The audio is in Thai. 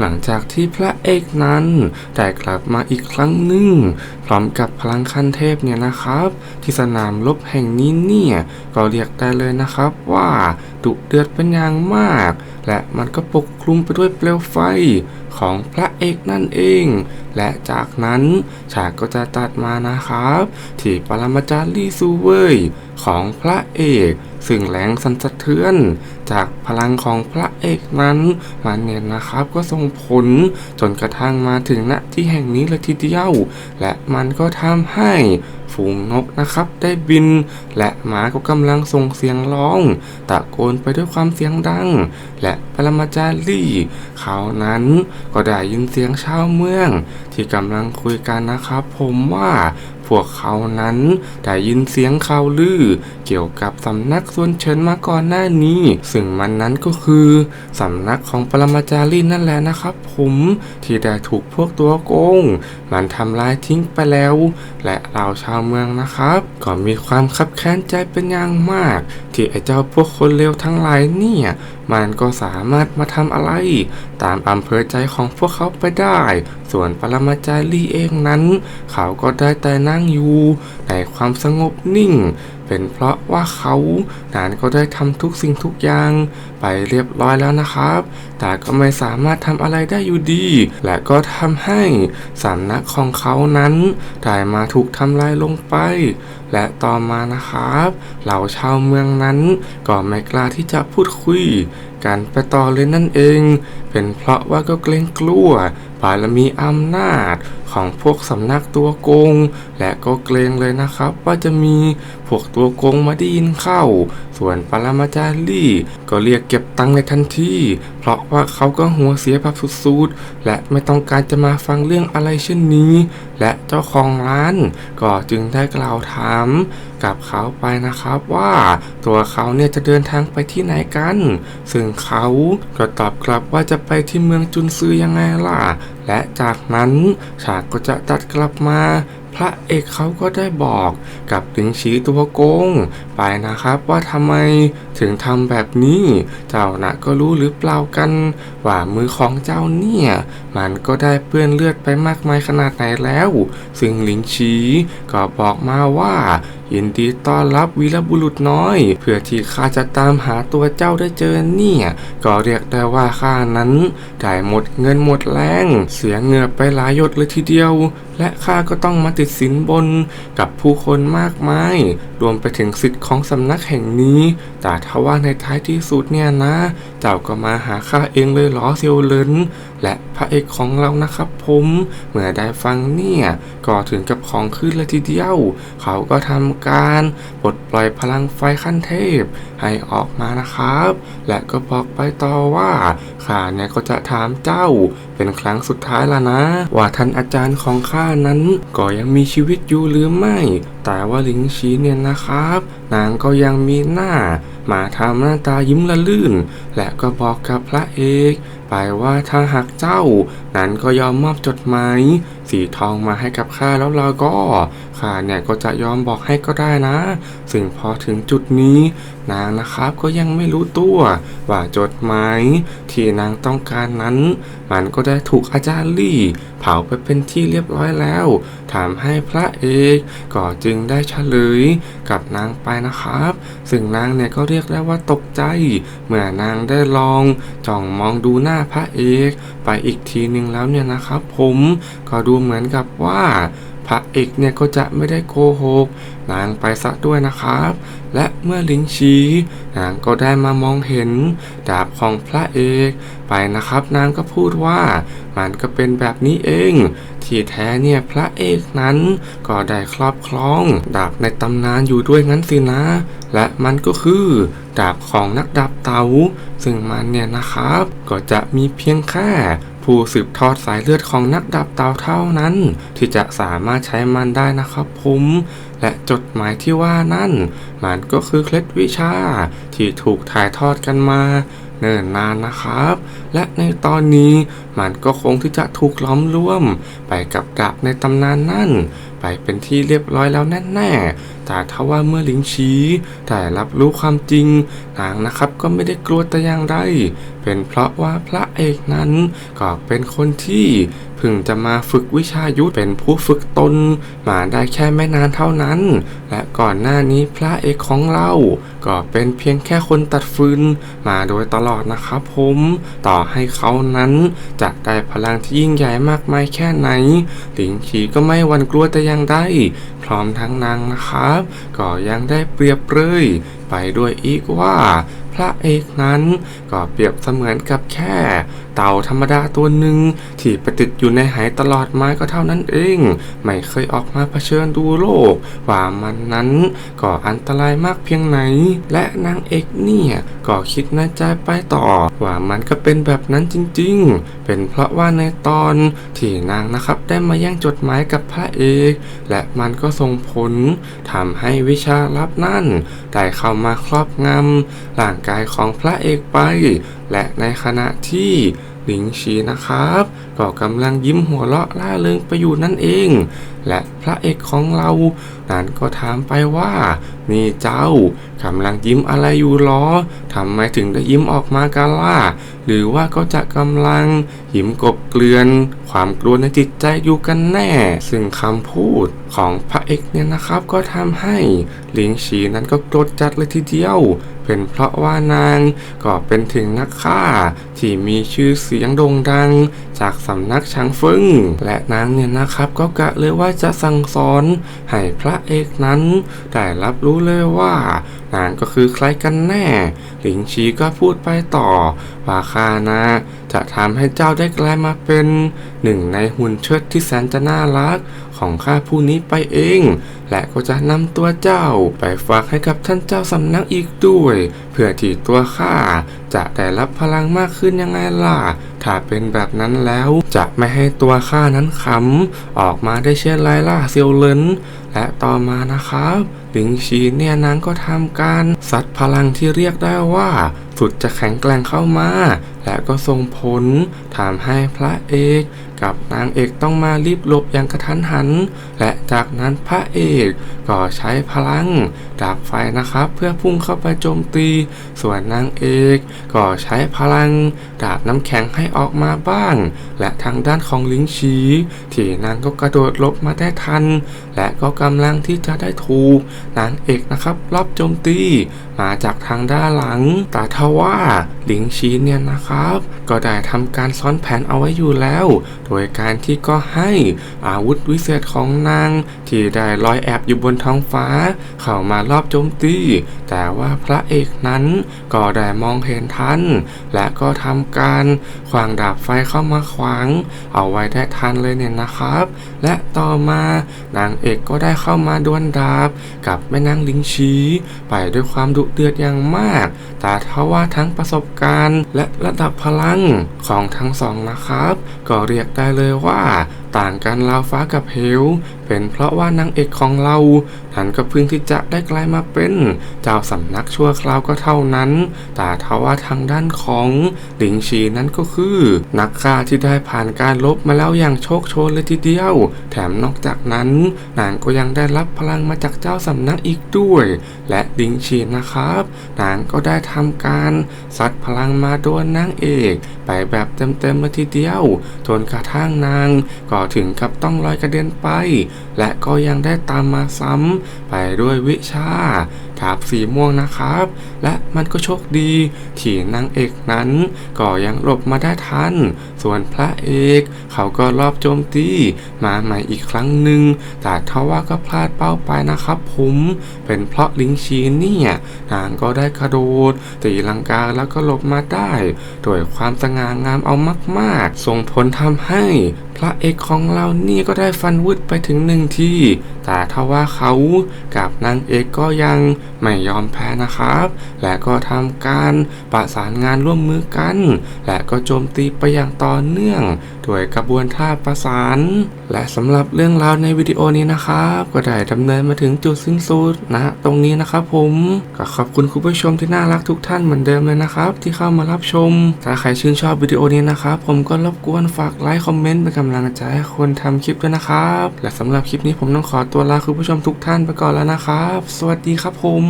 หลังจากที่พระเอกนั้นได้กลับมาอีกครั้งหนึ่งพร้อมกับพลังคันเทพเนี่ยนะครับ ที่สนามลบแห่งนี้เนี่ยก็เรียกได้เลยนะครับว่าดุเดือดเป็นอย่างมากและมันก็ปกคลุมไปด้วยเปลวไฟของพระเอกนั่นเอง และจากนั้นฉากก็จะตัดมานะครับ ที่ปรมาจารย์ลี่ซูเวยของพระเอก ซึ่งแรงสั่นสะเทือน จากพลังของพระเอกนั้นมันเนี่ยนะครับก็ส่งผลจนกระทั่งมาถึงณที่แห่งนี้เลยทีเดียว และมันก็ทำให้ ฝูงนกนะครับ ได้บิน และหมาก็กำลังส่งเสียงร้อง ตะโกนไปด้วยความเสียงดัง และปรมาจารีเขานั้นก็ได้ยินเสียงชาวเมือง ที่กำลังคุยกันนะครับ ผมว่า พวกเขานั้นได้ยินเสียงข่าวลือ เกี่ยวกับสำนักส่วนเฉินมาก่อนหน้านี้ ซึ่งมันนั้นก็คือสำนักของปรมาจารย์นั่นแหละนะครับผมที่ได้ถูกพวกตัวโกง มันทำลายทิ้งไปแล้ว และเราชาวเมืองนะครับ ก็มีความคับแค้นใจเป็นอย่างมาก ที่ไอ้เจ้าพวกคนเลวทั้งหลายเนี่ย มันก็สามารถมาทำอะไร ตามอำเภอใจของพวกเขาไปได้ ส่วนปรมาจารย์ลี่เองนั้น เขาก็ได้แต่นั่งอยู่ ในความสงบนิ่ง เป็นเพราะว่าเขานานก็ได้ทำทุกสิ่งทุกอย่าง ไปเรียบร้อยแล้วนะครับ แต่ก็ไม่สามารถทำอะไรได้อยู่ดี และก็ทำให้สำนักของเขานั้นได้มาถูกทำลายลงไป และต่อมานะครับเหล่าชาวเมืองนั้น ก็ไม่กล้าที่จะพูดคุยกันไปต่อเลยนั่นเอง เป็นเพราะว่าก็เกรงกลัวบารมีอำนาจของพวกสำนักตัวโกง และก็เกรงเลยนะครับ ว่าจะมีพวกตัวโกงมาได้ยินเข้า ส่วนปรมาจารย์ลี่ก็เรียกเก็บตังค์ในทันที เพราะว่าเขาก็หัวเสียแบบสุดๆ และไม่ต้องการจะมาฟังเรื่องอะไรเช่นนี้ และเจ้าของร้านก็จึงได้กล่าวถามกับเขาไปนะครับว่าตัวเขาเนี่ยจะเดินทางไปที่ไหนกัน ซึ่งเขาก็ตอบกลับว่าจะไปที่เมืองจุนซือยังไงล่ะ และจากนั้นฉากก็จะตัดกลับมา ระเอกเขาก็ได้บอกกับลิงชีตัวโกง ไปนะครับว่าทำไมถึงทำแบบนี้ เจ้านะก็รู้หรือเปล่ากัน ว่ามือของเจ้าเนี่ย มันก็ได้เปื้อนเลือดไปมากมายขนาดไหนแล้ว ซึ่งลิงชีก็บอกมาว่า ยินดีต้อนรับวีรบุรุษน้อย เพื่อที่ข้าจะตามหาตัวเจ้าได้เจอเนี่ย ก็เรียกได้ว่าข้านั้นได้หมดเงินหมดแรง เสียเงื่อไปหลายหยดเลยทีเดียว และข้าก็ต้องมาติดสินบนกับผู้คนมากมาย รวมไปถึงสิทธิ์ของสำนักแห่งนี้ แต่ถ้าว่าในท้ายที่สุดเนี่ยนะ เจ้าก็มาหาข้าเองเลยเหรอเซียวเลิน และพระเอกของเรานะครับผม เมื่อได้ฟังเนี่ยก็ถึงกับของขึ้นเลยทีเดียว เขาก็ทำการปลดปล่อยพลังไฟขั้นเทพให้ออกมานะครับ และก็บอกไปต่อว่าข้าเนี่ยก็จะถามเจ้าเป็นครั้งสุดท้ายแล้วนะ ว่าท่านอาจารย์ของข้านั้นก็ยังมีชีวิตอยู่หรือไม่ แต่ว่าลิงชีเนี่ยนะครับ นางก็ยังมีหน้า มาทำหน้าตายิ้มละลื่น และก็บอกกับพระเอก ไปว่าถ้าหากเจ้า นั้นก็ยอมมอบจดหมายสีทองมาให้กับข้าแล้วเราก็าเนี่ยก็จะยอมบอกให้ก็ได้นะ ซึ่งพอถึงจุดนี้นางนะครับก็ยังไม่รู้ตัว ว่าจดหมายที่นางต้องการนั้น มันก็ได้ถูกอาจารย์ลี่ เผาไปเป็นที่เรียบร้อยแล้วทำให้พระเอกก็จึงได้เฉลยกับนางไปนะครับ ซึ่งนางเนี่ยก็เรียกได้ว่าตกใจ เมื่อนางได้ลองจ้องมองดูหน้าพระเอก ไปอีกทีหนึ่งแล้วเนี่ยนะครับ ผมก็ดูเหมือนกับว่า พระเอกเนี่ยก็จะไม่ได้โกหกนางไปซะด้วยนะครับ และเมื่อลิงชีนางก็ได้มามองเห็น ดาบของพระเอกไปนะครับ นางก็พูดว่ามันก็เป็นแบบนี้เอง ที่แท้เนี่ยพระเอกนั้นก็ได้ครอบครอง ดาบในตำนานอยู่ด้วยงั้นสินะ และมันก็คือดาบของนักดาบเตา ซึ่งมันเนี่ยนะครับ ก็จะมีเพียงแค่ ผู้สืบทอดสายเลือดของนักดับเตาเท่านั้น ที่จะสามารถใช้มันได้นะครับผมและจดหมายที่ว่านั่น มันก็คือเคล็ดวิชาที่ถูกถ่ายทอดกันมาเนิ่นนานนะครับ และในตอนนี้มันก็คงที่จะถูกล้อมร่วม ไปกับดาบในตำนานนั่น ไปเป็นที่เรียบร้อยแล้วแน่ๆแต่ทว่าเมื่อหลิงชีได้รับรู้ความจริงนางนะครับก็ไม่ได้กลัวแต่อย่างใดเป็นเพราะว่าพระเอกนั้นก็เป็นคนที่เพิ่งจะมาฝึกวิชายุทธเป็นผู้ฝึกตนมาได้แค่ไม่นานเท่านั้น และก่อนหน้านี้พระเอกของเราก็เป็นเพียงแค่คนตัดฟืนมาโดยตลอดนะครับผมต่อให้เขานั้นจะได้พลังที่ยิ่งใหญ่มากมายแค่ไหนหลิงฉีก็ไม่หวันกลัวแต่ยังได้ พร้อมทั้งนางนะครับ ก็ยังได้เปรียบเลย ไปด้วยอีกว่า พระเอกนั้นก็เปรียบเสมือนกับแค่ เต่าธรรมดาตัวหนึ่งที่ประติดอยู่ในหายตลอดไม้ก็เท่านั้นเอง ไม่เคยออกมาเผชิญดูโลก ว่ามันนั้นก็อันตรายมากเพียงไหน และนางเอกเนี่ยก็คิดในใจไปต่อ ว่ามันก็เป็นแบบนั้นจริงๆ เป็นเพราะว่าในตอนที่นางนะครับได้มาแย่งจดหมายกับพระเอก และมันก็ส่งผลทำให้วิชาลับนั่นได้เข้ามาครอบงำร่างกายของพระเอกไป และในขณะที่ หลิงชีนะครับ ก็กำลังยิ้มหัวเราะล่าเริงไปอยู่นั่นเอง และพระเอกของเรานั้นก็ถามไปว่า นี่เจ้ากำลังยิ้มอะไรอยู่หรอทำไมถึงได้ยิ้มออกมากันล่ะหรือว่าก็จะกำลังยิ้มกบเกลื่อน ความกลัวในจิตใจอยู่กันแน่ ซึ่งคำพูดของพระเอกเนี่ยนะครับก็ทำให้หลิงฉีนั้นก็โกรธจัดเลยทีเดียว เป็นเพราะว่านางก็เป็นถึงนักฆ่าที่มีชื่อเสียงโด่งดัง จากสำนักช้างฟึ่ง และนางเนี่ยนะครับก็กะเลยว่าจะสั่งสอนให้พระเอกนั้นได้รับรู้เลยว่านางก็คือใครกันแน่ หลิงชีก็พูดไปต่อว่าข้านะจะทำให้เจ้าได้กลายมาเป็น หนึ่งในหุ่นเชิดที่แสนจะน่ารักของข้าผู้นี้ไปเอง และก็จะนำตัวเจ้าไปฝากให้กับท่านเจ้าสำนักอีกด้วย เพื่อที่ตัวข้าจะได้รับพลังมากขึ้นยังไงล่ะ ถ้าเป็นแบบนั้นแล้วจะไม่ให้ตัวข้านั้นขำออกมาได้เช่นไรล่ะเซียวเลินและต่อมานะครับหลิงชีเนี่ยนางก็ทำการซัดพลังที่เรียกได้ว่า สุดจะแข็งแกร่งเข้ามา และก็ส่งผลทำให้พระเอกกับนางเอกต้องมารีบหลบอย่างกระทันหัน และจากนั้นพระเอกก็ใช้พลังดาบไฟนะครับ เพื่อพุ่งเข้าไปโจมตี ส่วนนางเอกก็ใช้พลังดาบน้ำแข็งให้ออกมาบ้าง และทางด้านของลิงชีที่นางก็กระโดดหลบมาได้ทัน และก็กำลังที่จะได้ถูกนางเอกนะครับรอบโจมตี มาจากทางด้านหลังแต่ทว่าหลิงชีเนี่ยนะครับ ก็ได้ทำการซ้อนแผนเอาไว้อยู่แล้ว โดยการที่ก็ให้อาวุธวิเศษของนาง ที่ได้ลอยแอบอยู่บนท้องฟ้า เข้ามารอบโจมตี แต่ว่าพระเอกนั้นก็ได้มองเห็นทัน และก็ทำการขวางดาบไฟเข้ามาขวาง เอาไว้ได้ทันเลยเนี่ยนะครับ และต่อมานางเอกก็ได้เข้ามาดวลดาบ กับแม่นางลิงชี ไปด้วยความดุเดือดอย่างมาก แต่ทว่าทั้งประสบการณ์ และระดับพลังของทั้งสองนะครับ ก็เรียกได้เลยว่าต่างกันราวฟ้ากับเหว เป็นเพราะว่านางเอกของเรานั้นก็เพิ่งที่จะได้กลายมาเป็นเจ้าสำนักชั่วคราวก็เท่านั้น แต่ทว่าทางด้านของหลิงชีนั้นก็คือ นักฆ่าที่ได้ผ่านการลบมาแล้วอย่างโชคโชนเลยทีเดียว แถมนอกจากนั้นนางก็ยังได้รับพลังมาจากเจ้าสำนักอีกด้วย และหลิงชีนะครับ นางก็ได้ทำการซัดพลังมาโดนนางเอก ไปแบบเต็มๆมาทีเดียวจนกระทั่งนางก็ถึงกับต้องลอยกระเด็นไป และก็ยังได้ตามมาซ้ำไปด้วยวิชาดาบสีม่วงนะครับ และมันก็โชคดีที่นางเอกนั้น ก็ยังหลบมาได้ทัน ส่วนพระเอกเขาก็รอบโจมตีมาใหม่อีกครั้งหนึ่ง แต่ทว่าก็พลาดเป้าไปนะครับผม เป็นเพราะลิงชีเนี่ยนางก็ได้กระโดด ตีลังกาแล้วก็หลบมาได้ โดยความสง่างามเอามาก ๆ ส่งผลทำให้ พระเอกของเรานี่ก็ได้ฟันวุดไปถึงหนึ่งที แต่ทว่าเขากับนางเอกก็ยังไม่ยอมแพ้นะครับ และก็ทำการประสานงานร่วมมือกัน และก็โจมตีไปอย่างต่อเนื่องด้วยกระบวนท่าประสาน และสำหรับเรื่องราวในวิดีโอนี้นะครับ ก็ได้ดำเนินมาถึงจุดสิ้นสุดนะ ตรงนี้นะครับผมก็ขอบคุณคุณผู้ชมที่น่ารักทุกท่านเหมือนเดิมเลยนะครับ ที่เข้ามารับชม ถ้าใครชื่นชอบวิดีโอนี้นะครับ ผมก็รบกวนฝากไลค์คอมเมนต์เป็นกำลังใจให้คนทำคลิปด้วยนะครับ และสำหรับคลิปนี้ผมต้องขอตัวลาคุณผู้ชมทุกท่านไปก่อนแล้วนะครับ สวัสดีครับผม